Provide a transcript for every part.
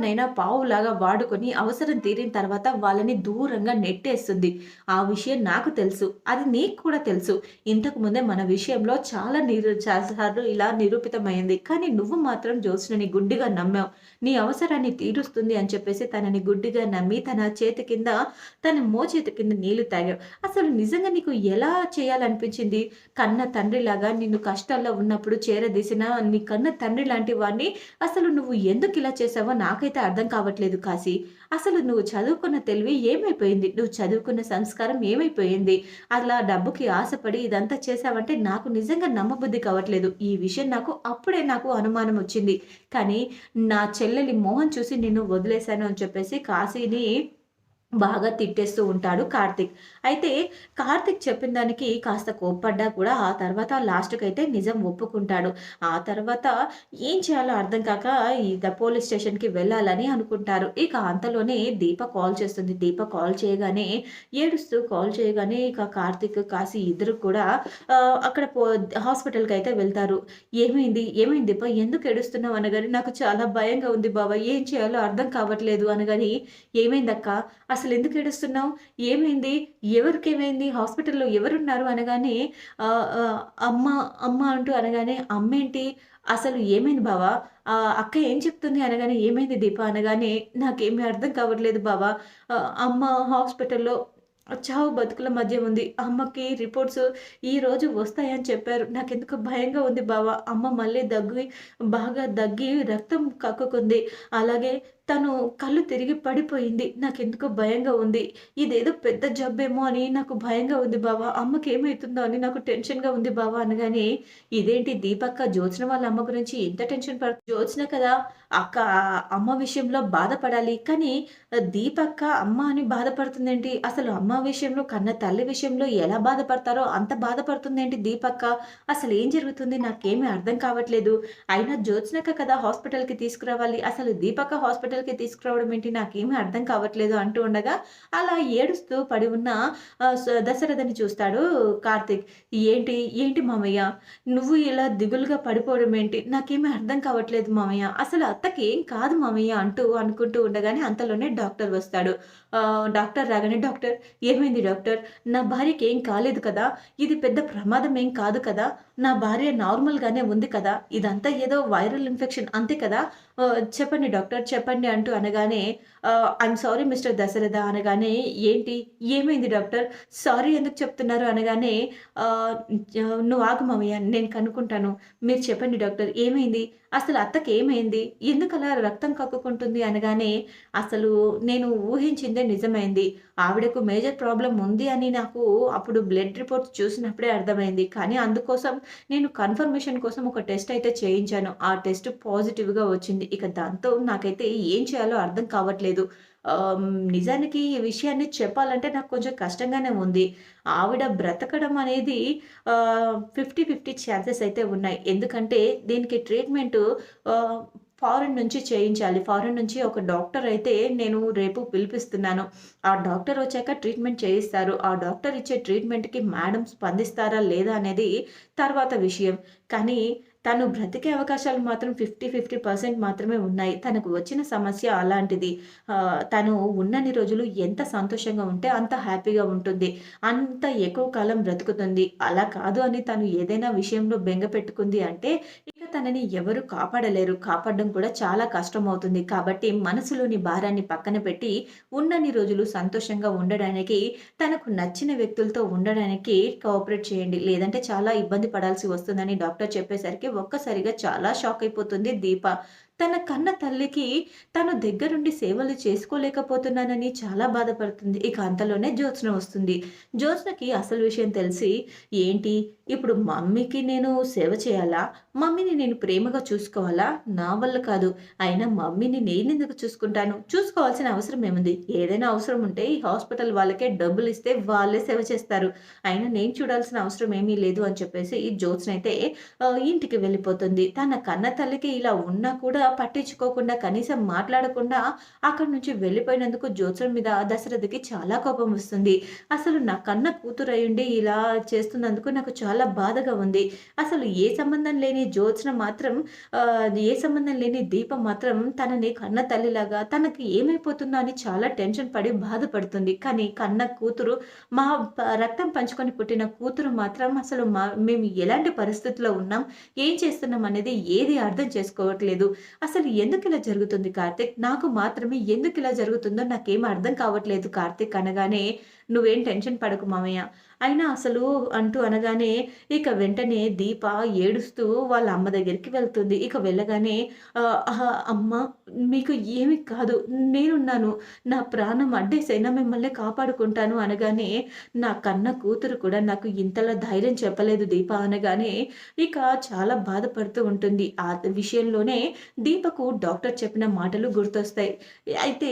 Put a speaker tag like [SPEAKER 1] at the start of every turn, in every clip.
[SPEAKER 1] ఎవరినైనా పావులాగా వాడుకొని అవసరం తీరిన తర్వాత వాళ్ళని దూరంగా నెట్టేస్తుంది. ఆ విషయం నాకు తెలుసు. అది నీకు కూడా తెలుసు. ఇంతకు ముందే మన విషయంలో చాలా నిరు చాలాసార్లు ఇలా నిరూపితమైంది. కానీ నువ్వు మాత్రం జ్యోత్స్నని గుడ్డిగా నమ్మావు. నీ అవసరాన్ని తీరుస్తుంది అని చెప్పేసి తనని గుడ్డిగా నమ్మి తన చేతి కింద తన మోచేతి కింద నీళ్ళు తాగావు. అసలు నిజంగా నీకు ఎలా చేయాలనిపించింది? కన్న తండ్రిలాగా నిన్ను కష్టాల్లో ఉన్నప్పుడు చేరదీసిన నీ కన్న తండ్రి లాంటి వాడిని అసలు నువ్వు ఎందుకు ఇలా చేసావో నాకైతే అర్థం కావట్లేదు కాశీ అసలు నువ్వు చదువుకున్న తెలివి ఏమైపోయింది? నువ్వు చదువుకున్న సంస్కారం ఏమైపోయింది? అలా డబ్బుకి ఆశపడి ఇదంతా చేశావంటే నాకు నిజంగా నమ్మబుద్ధి కావట్లేదు. ఈ విషయం నాకు అప్పుడే నాకు అనుమానం వచ్చింది. కానీ నా చెల్లెలి మోహన్ చూసి నిన్ను వదిలేశాను అని చెప్పేసి కాశీని బాగా తిట్టేస్తూ ఉంటాడు కార్తిక్. అయితే కార్తిక్ చెప్పిన దానికి కాస్త కోప్పడ్డా కూడా ఆ తర్వాత లాస్ట్కి అయితే నిజం ఒప్పుకుంటాడు. ఆ తర్వాత ఏం చేయాలో అర్థం కాక ఇద పోలీస్ స్టేషన్కి వెళ్ళాలని అనుకుంటారు. ఇక అంతలోనే దీప కాల్ చేస్తుంది. దీప కాల్ చేయగానే ఏడుస్తూ కాల్ చేయగానే ఇక కార్తిక్ కాసి ఇద్దరు కూడా అక్కడ పో హాస్పిటల్కి అయితే వెళ్తారు. ఏమైంది? ఏమైంది దీప? ఎందుకు ఏడుస్తున్నావు అనగాని నాకు చాలా భయంగా ఉంది బాబా. ఏం చేయాలో అర్థం కావట్లేదు అనగాని ఏమైందక్క? అసలు ఎందుకు ఏడుస్తున్నావు? ఏమైంది? ఎవరికేమైంది? హాస్పిటల్లో ఎవరున్నారు? అనగానే అమ్మ అమ్మ అంటూ అనగానే అమ్మేంటి? అసలు ఏమైంది బావా? అక్క ఏం చెప్తుంది? అనగానే ఏమైంది దీప? అనగానే నాకేమీ అర్థం కావట్లేదు బావా. అమ్మ హాస్పిటల్లో చావు బతుకుల మధ్య ఉంది. అమ్మకి రిపోర్ట్స్ ఈ రోజు వస్తాయని చెప్పారు. నాకెందుకు భయంగా ఉంది బావ. అమ్మ మళ్ళీ దగ్గి బాగా దగ్గి రక్తం కక్కుకుంది. అలాగే తను కళ్ళు తిరిగి పడిపోయింది. నాకెందుకో భయంగా ఉంది. ఇదేదో పెద్ద జబ్బేమో అని నాకు భయంగా ఉంది బావా. అమ్మకి ఏమవుతుందో అని నాకు టెన్షన్గా ఉంది బావా అనగానే ఇదేంటి దీపక్క? జ్యోత్స్న వాళ్ళ అమ్మ గురించి ఎంత టెన్షన్ పడ జ్యోత్స్న కదా అక్క అమ్మ విషయంలో బాధపడాలి. కానీ దీపక్క అమ్మ అని బాధపడుతుందేంటి? అసలు అమ్మ విషయంలో కన్న తల్లి విషయంలో ఎలా బాధపడతారో అంత బాధపడుతుందేంటి దీపక్క? అసలు ఏం జరుగుతుంది? నాకేమీ అర్థం కావట్లేదు. అయినా జ్యోత్స్నక కదా హాస్పిటల్కి తీసుకురావాలి. అసలు దీపక్క హాస్పిటల్ హాస్పిటల్కి తీసుకురావడం ఏంటి? నాకేమీ అర్థం కావట్లేదు అంటూ ఉండగా అలా ఏడుస్తూ పడి ఉన్న దశరథని చూస్తాడు కార్తిక్. ఏంటి? ఏంటి మామయ్య? నువ్వు ఇలా దిగులుగా పడిపోవడం ఏంటి? నాకేమీ అర్థం కావట్లేదు మామయ్య. అసలు అత్తకి ఏం కాదు మామయ్య అంటూ అనుకుంటూ ఉండగానే అంతలోనే డాక్టర్ వస్తాడు. డాక్టర్ రాగానే డాక్టర్ ఏమైంది డాక్టర్? నా భార్యకి ఏం కాలేదు కదా? ఇది పెద్ద ప్రమాదం ఏం కాదు కదా? నా భార్య నార్మల్గానే ఉంది కదా? ఇదంతా ఏదో వైరల్ ఇన్ఫెక్షన్. అంతే కదా? చెప్పండి డాక్టర్ చెప్పండి అంటూ అనగానే ఐఎమ్ సారీ మిస్టర్ దశరథ అనగానే ఏంటి? ఏమైంది డాక్టర్? సారీ ఎందుకు చెప్తున్నారు? అనగానే నువ్వు ఆగమవయ్య నేను కనుక్కుంటాను. మీరు చెప్పండి డాక్టర్ ఏమైంది? అసలు అత్తకి ఏమైంది? ఎందుకు అలా రక్తం కక్కుకుంటుంది? అనగానే అసలు నేను ఊహించిందే నిజమైంది. ఆవిడకు మేజర్ ప్రాబ్లం ఉంది అని నాకు అప్పుడు బ్లడ్ రిపోర్ట్స్ చూసినప్పుడే అర్థమైంది. కానీ అందుకోసం నేను కన్ఫర్మేషన్ కోసం ఒక టెస్ట్ అయితే చేయించాను. ఆ టెస్ట్ పాజిటివ్గా వచ్చింది. ఇక దాంతో నాకైతే ఏం చేయాలో అర్థం కావట్లేదు. నిజానికి ఈ విషయాన్ని చెప్పాలంటే నాకు కొంచెం కష్టంగానే ఉంది. ఆవిడ బ్రతకడం అనేది ఫిఫ్టీ ఫిఫ్టీ ఛాన్సెస్ అయితే ఉన్నాయి. ఎందుకంటే దీనికి ట్రీట్మెంటు ఫారెన్ నుంచి చేయించాలి. ఫారెన్ నుంచి ఒక డాక్టర్ అయితే నేను రేపు పిలిపిస్తున్నాను. ఆ డాక్టర్ వచ్చాక ట్రీట్మెంట్ చేయిస్తారు. ఆ డాక్టర్ ఇచ్చే ట్రీట్మెంట్కి మేడం స్పందిస్తారా లేదా అనేది తర్వాత విషయం. కానీ తను బ్రతికే అవకాశాలు మాత్రం ఫిఫ్టీ ఫిఫ్టీ పర్సెంట్ మాత్రమే ఉన్నాయి. తనకు వచ్చిన సమస్య అలాంటిది. తను ఉన్నన్ని రోజులు ఎంత సంతోషంగా ఉంటే అంత హ్యాపీగా ఉంటుంది. అంత ఎక్కువ కాలం బ్రతుకుతుంది. అలా కాదు అని తను ఏదైనా విషయంలో బెంగ పెట్టుకుంది అంటే తనని ఎవరు కాపాడలేరు. కాపాడడం కూడా చాలా కష్టం అవుతుంది కాబట్టి మనసులోని భారాన్ని పక్కన పెట్టి ఉన్నన్ని రోజులు సంతోషంగా ఉండడానికి తనకు నచ్చిన వ్యక్తులతో ఉండడానికి కోఆపరేట్ చేయండి. లేదంటే చాలా ఇబ్బంది పడాల్సి వస్తుందని డాక్టర్ చెప్పేసరికి ఒక్కసారిగా చాలా షాక్ అయిపోతుంది దీప. తన కన్న తల్లికి తను దగ్గరుండి సేవలు చేసుకోలేకపోతున్నానని చాలా బాధపడుతుంది. ఇక అంతలోనే జ్యోత్స్న వస్తుంది. జ్యోత్స్నకి అసలు విషయం తెలిసి ఏంటి? ఇప్పుడు మమ్మీకి నేను సేవ చేయాలా? మమ్మీని నేను ప్రేమగా చూసుకోవాలా? నా వల్ల కాదు. అయినా మమ్మీని నేను ఎందుకు చూసుకుంటాను? చూసుకోవాల్సిన అవసరం ఏముంది? ఏదైనా అవసరం ఉంటే ఈ హాస్పిటల్ వాళ్ళకే డబ్బులు ఇస్తే వాళ్ళే సేవ చేస్తారు. అయినా నేను చూడాల్సిన అవసరం ఏమీ లేదు అని చెప్పేసి ఈ జ్యోత్స్న అయితే ఇంటికి వెళ్ళిపోతుంది. తన కన్న తల్లికి ఇలా ఉన్నా కూడా పట్టించుకోకుండా కనీసం మాట్లాడకుండా అక్కడి నుంచి వెళ్ళిపోయినందుకు జ్యోత్సం మీద దశరథకి చాలా కోపం వస్తుంది అసలు నా కన్న కూతురు అయ్యుండి ఇలా చేస్తున్నందుకు నాకు చాలా బాధగా ఉంది అసలు ఏ సంబంధం లేని లేని మాత్రం ఏ సంబంధం లేని దీపం మాత్రం తనని కన్న తల్లిలాగా తనకి ఏమైపోతుందో అని చాలా టెన్షన్ పడి బాధపడుతుంది. కానీ కన్న కూతురు మా రక్తం పంచుకొని పుట్టిన కూతురు మాత్రం అసలు మా మేము ఎలాంటి పరిస్థితిలో ఉన్నాం, ఏం చేస్తున్నాం అనేది ఏది అర్థం చేసుకోవట్లేదు. అసలు ఎందుకు ఇలా జరుగుతుంది కార్తిక్ నాకు మాత్రమే ఎందుకు ఇలా జరుగుతుందో నాకేం అర్థం కావట్లేదు కార్తిక్ అనగానే, "నువ్వేం టెన్షన్ పడకు మామయ్య. అయినా అసలు" అంటూ అనగానే ఇక వెంటనే దీప ఏడుస్తూ వాళ్ళ అమ్మ దగ్గరికి వెళ్తుంది. ఇక వెళ్ళగానే అమ్మ మీకు ఏమి కాదు. నేనున్నాను. నా ప్రాణం అడ్డేసైనా మిమ్మల్ని కాపాడుకుంటాను" అనగానే, నా కన్న కూతురు కూడా నాకు ఇంతలా ధైర్యం చెప్పలేదు దీప అనగానే, ఇక చాలా బాధపడుతూ ఉంటుంది. ఆ విషయంలోనే దీపకు డాక్టర్ చెప్పిన మాటలు గుర్తొస్తాయి. అయితే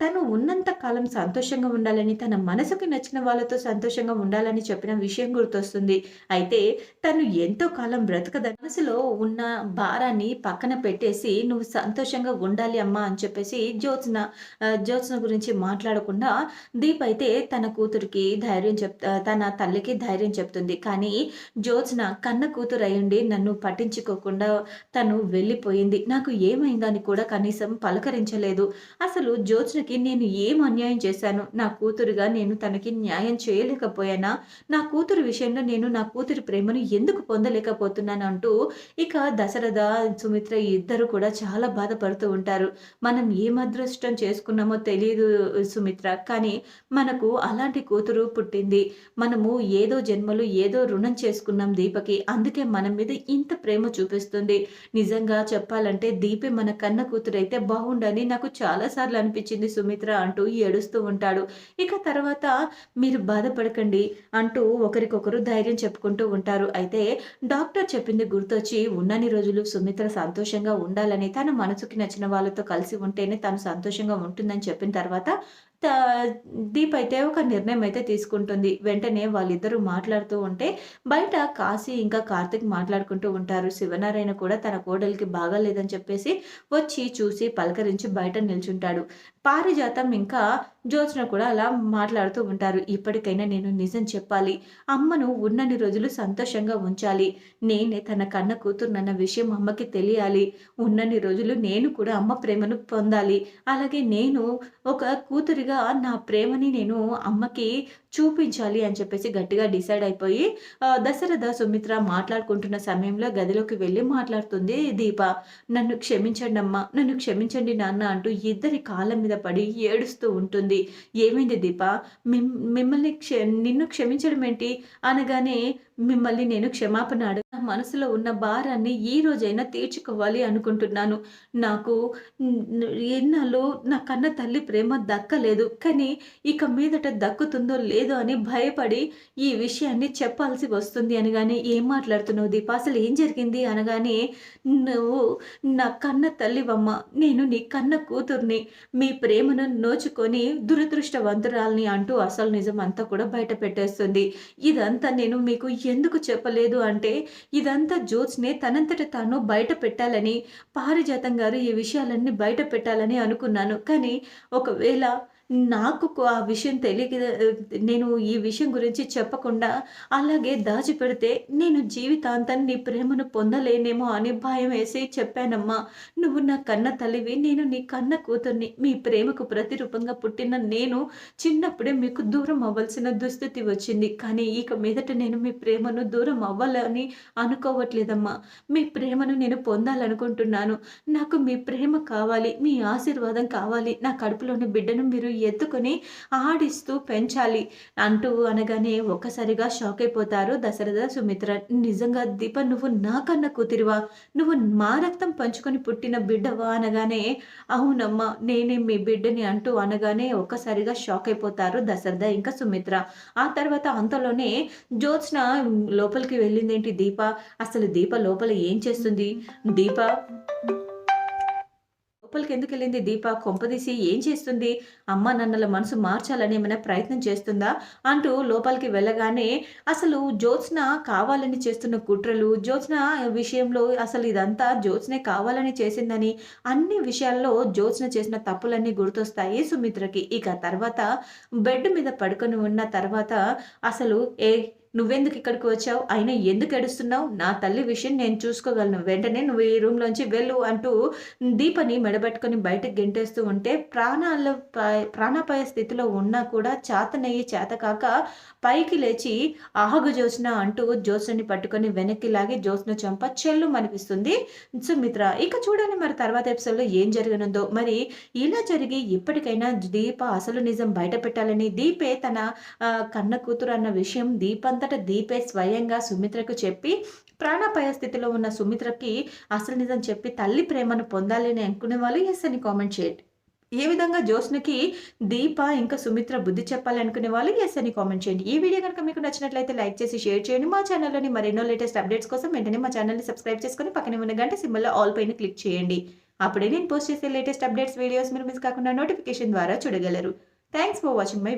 [SPEAKER 1] తను ఉన్నంత కాలం సంతోషంగా ఉండాలని, తన మనసుకి నచ్చిన వాళ్ళతో సంతోషంగా ఉండాలని చెప్పిన విషయం గుర్తొస్తుంది. అయితే తను ఎంతో కాలం బ్రతకద మనసులో ఉన్న భారాన్ని పక్కన పెట్టేసి, "నువ్వు సంతోషంగా ఉండాలి అమ్మా" అని చెప్పేసి జ్యోత్స్న జ్యోత్స్న గురించి మాట్లాడకుండా దీప్ అయితే తన కూతురికి ధైర్యం చెప్ తన తల్లికి ధైర్యం చెప్తుంది. కానీ జ్యోత్స్న కన్న కూతురు అయ్యుండి నన్ను పట్టించుకోకుండా తను వెళ్ళిపోయింది. నాకు ఏమైందని కూడా కనీసం పలకరించలేదు. అసలు జ్యోత్స్నకి నేను ఏం అన్యాయం చేశాను? నా కూతురుగా నేను తనకి న్యాయం చేయలేకపోయానా? నా కూతురు విషయంలో నేను నా కూతురి ప్రేమను ఎందుకు పొందలేకపోతున్నాను? అంటూ ఇక దశరథ, సుమిత్ర ఇద్దరు కూడా చాలా బాధపడుతూ ఉంటారు. మనం ఏం అదృష్టం చేసుకున్నామో తెలియదు సుమిత్ర. కానీ మనకు అలాంటి కూతురు పుట్టింది. మనము ఏదో జన్మలు ఏదో రుణం చేసుకున్నాం దీపకి. అందుకే మన మీద ఇంత ప్రేమ చూపిస్తుంది. నిజంగా చెప్పాలంటే దీపే మన కన్న కూతురైతే బాగుండని నాకు చాలా సార్లు అనిపించింది సుమిత్ర అంటూ ఏడుస్తూ ఉంటాడు. ఇక తర్వాత మీరు బాధపడకండి అంటూ ఒకరికొకరు ధైర్యం చెప్పుకుంటూ ఉంటారు. అయితే డాక్టర్ చెప్పింది గుర్తొచ్చి ఉన్నన్ని రోజులు సుమిత్ర సంతోషంగా ఉండాలని, తన మనసుకి నచ్చిన వాళ్ళతో కలిసి ఉంటేనే తను సంతోషంగా ఉంటుందని చెప్పిన తర్వాత దీప్ అయితే ఒక నిర్ణయం అయితే తీసుకుంటుంది. వెంటనే వాళ్ళిద్దరూ మాట్లాడుతూ ఉంటే బయట కాశీ ఇంకా కార్తీక్ మాట్లాడుకుంటూ ఉంటారు. శివనారాయణ కూడా తన కోడలికి బాగాలేదని చెప్పేసి వచ్చి చూసి పలకరించి బయట నిల్చుంటాడు. పారిజాతం ఇంకా జ్యోత్స్న కూడా అలా మాట్లాడుతూ ఉంటారు. ఇప్పటికైనా నేను నిజం చెప్పాలి. అమ్మను ఉన్నన్ని రోజులు సంతోషంగా ఉంచాలి. నేనే తన కన్న కూతురునన్న విషయం అమ్మకి తెలియాలి. ఉన్నన్ని రోజులు నేను కూడా అమ్మ ప్రేమను పొందాలి. అలాగే నేను ఒక కూతురిగా నా ప్రేమని నేను అమ్మకి చూపించాలి అని చెప్పేసి గట్టిగా డిసైడ్ అయిపోయి దశరథ, సుమిత్ర మాట్లాడుకుంటున్న సమయంలో గదిలోకి వెళ్ళి మాట్లాడుతుంది దీప. "నన్ను క్షమించండి అమ్మా నన్ను క్షమించండి నాన్న" అంటూ ఇద్దరి కాళ్ళ మీద పడి ఏడుస్తూ ఉంటుంది. "ఏమైంది దీప? మిమ్మల్ని క్ష నిన్ను క్షమించడం ఏంటి?" అనగానే, "మిమ్మల్ని నేను క్షమాపణ అడగ నా మనసులో ఉన్న భారాన్ని ఈ రోజైనా తీర్చుకోవాలి అనుకుంటున్నాను. నాకు ఎన్నాళ్ళు నా కన్న తల్లి ప్రేమ దక్కలేదు. కానీ ఇక మీదట దక్కుతుందో లేదో అని భయపడి ఈ విషయాన్ని చెప్పాల్సి వస్తుంది" అనగానే, "ఏం మాట్లాడుతున్నావు దీప? అసలు ఏం జరిగింది?" అనగానే, "నువ్వు నా కన్న తల్లివమ్మ. నేను నీ కన్న కూతుర్ని. మీ ప్రేమను నోచుకొని దురదృష్టవంతురాల్ని అంటూ అసలు నిజం అంతా కూడా బయట పెట్టేస్తుంది. "ఇదంతా నేను మీకు ఎందుకు చెప్పలేదు అంటే, ఇదంతా జోత్స్నే తనంతట తాను బయట పెట్టాలని, పారిజాతం గారు ఈ విషయాలన్నీ బయట పెట్టాలని అనుకున్నాను. కానీ ఒకవేళ నాకు ఆ విషయం తెలియక నేను ఈ విషయం గురించి చెప్పకుండా అలాగే దాచిపెడితే నేను జీవితాంతం నీ ప్రేమను పొందలేనేమో అని భయమేసి చెప్పానమ్మా. నువ్వు నా కన్న తల్లివి. నేను నీ కన్న కూతుర్ని. మీ ప్రేమకు ప్రతిరూపంగా పుట్టిన నేను చిన్నప్పుడే మీకు దూరం అవ్వాల్సిన దుస్థితి వచ్చింది. కానీ ఇక మీదట నేను మీ ప్రేమను దూరం అవ్వాలని అనుకోవట్లేదమ్మా. మీ ప్రేమను నేను పొందాలనుకుంటున్నాను. నాకు మీ ప్రేమ కావాలి. మీ ఆశీర్వాదం కావాలి. నా కడుపులోని బిడ్డను మీరు ఎత్తుకొని ఆడిస్తూ పెంచాలి" అంటూ అనగానే ఒక్కసారిగా షాక్ అయిపోతారు దశరథ, సుమిత్ర. "నిజంగా దీప నువ్వు నాకన్న కూతురివా? నువ్వు మా రక్తం పంచుకొని పుట్టిన బిడ్డవా?" అనగానే, "అవునమ్మా. నేనే మీ బిడ్డని" అంటూ అనగానే ఒక్కసారిగా షాక్ అయిపోతారు దశరథ ఇంకా సుమిత్ర. ఆ తర్వాత అంతలోనే జ్యోత్స్న లోపలికి వెళ్ళిందేంటి దీప? అసలు దీప లోపల ఏం చేస్తుంది? దీప లోపలికి ఎందుకెళ్ళింది దీప? కొంపదీసి ఏం చేస్తుంది? అమ్మానాన్నల మనసు మార్చాలని ఏమైనా ప్రయత్నం చేస్తుందా? అంటూ లోపలికి వెళ్ళగానే అసలు జ్యోత్స్న కావాలని చేస్తున్న కుట్రలు, జ్యోత్స్న విషయంలో అసలు ఇదంతా జ్యోత్స్నే కావాలని చేసిందని అన్ని విషయాల్లో జ్యోత్స్న చేసిన తప్పులన్నీ గుర్తొస్తాయి సుమిత్రకి. ఇక తర్వాత బెడ్ మీద పడుకొని ఉన్న తర్వాత అసలు ఏ నువ్వెందుకు ఇక్కడికి వచ్చావు? అయినా ఎందుకు ఏడుస్తున్నావు? నా తల్లి విషయం నేను చూసుకోగలను. వెంటనే నువ్వు ఈ రూమ్లోంచి వెళ్ళు అంటూ దీపని మెడబెట్టుకొని బయటకు గెంటేస్తూ ఉంటే ప్రాణాల ప్రాణాపాయ స్థితిలో ఉన్నా కూడా చేతనయ్యి చేతకాక పైకి లేచి ఆహగు జ్యోత్స్న అంటూ జ్యోత్స్నని పట్టుకొని వెనక్కి లాగి జ్యోత్స్న చంప చెల్లు అనిపిస్తుంది సుమిత్ర ఇక చూడండి మరి తర్వాత ఎపిసోడ్లో ఏం జరగనుందో. మరి ఇలా జరిగి ఇప్పటికైనా దీప అసలు నిజం బయట పెట్టాలని దీపే తన కన్న కూతురు అన్న విషయం దీపం దీపంతట దీపే స్వయంగా సుమిత్రకు చెప్పి ప్రాణాపాయ స్థితిలో ఉన్న సుమిత్రకి అసలు నిజం చెప్పి తల్లి ప్రేమను పొందాలి అని అనుకునే వాళ్ళు ఎస్ అని కామెంట్ చేయండి. ఏ విధంగా జోష్నకి దీప ఇంకా సుమిత్ర బుద్ధి చెప్పాలి అనుకునే వాళ్ళు ఎస్ అని కామెంట్ చేయండి. ఈ వీడియో కనుక మీకు నచ్చినట్లయితే లైక్ చేసి షేర్ చేయండి. మా ఛానల్లోని మరెన్నో లేటెస్ట్ అప్డేట్స్ కోసం వెంటనే మా ఛానల్ని సబ్స్క్రైబ్ చేసుకొని పక్కనే ఉన్న గంట సింబల్లో ఆల్ పైన క్లిక్ చేయండి. అప్పుడే నేను పోస్ట్ చేసే లేటెస్ట్ అప్డేట్స్ వీడియోస్ మీరు మిస్ కాకుండా నోటిఫికేషన్ ద్వారా చూడగలరు. Thanks for watching my